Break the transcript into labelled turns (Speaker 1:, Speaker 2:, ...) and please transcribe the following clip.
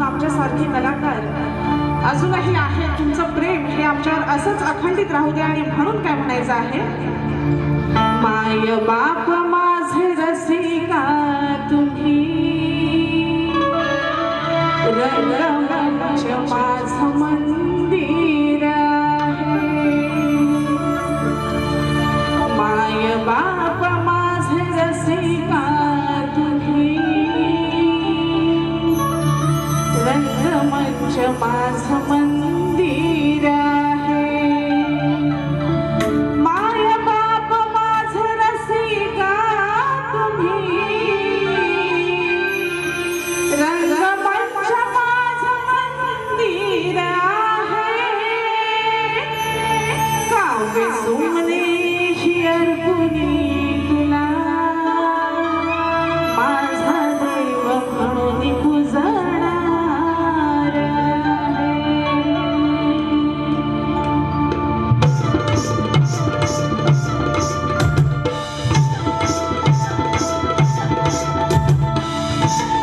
Speaker 1: म्हणून आमच्यासारखी कलाकार अजूनही आहे तुमचं प्रेम हे आमच्यावर असंच अखंडित राहू दे आणि म्हणून काय म्हणायचं आहे? माय बाप माझे रसिका तुम्ही? माझ मंदिर रंगमंच माझं मंदिर Peace.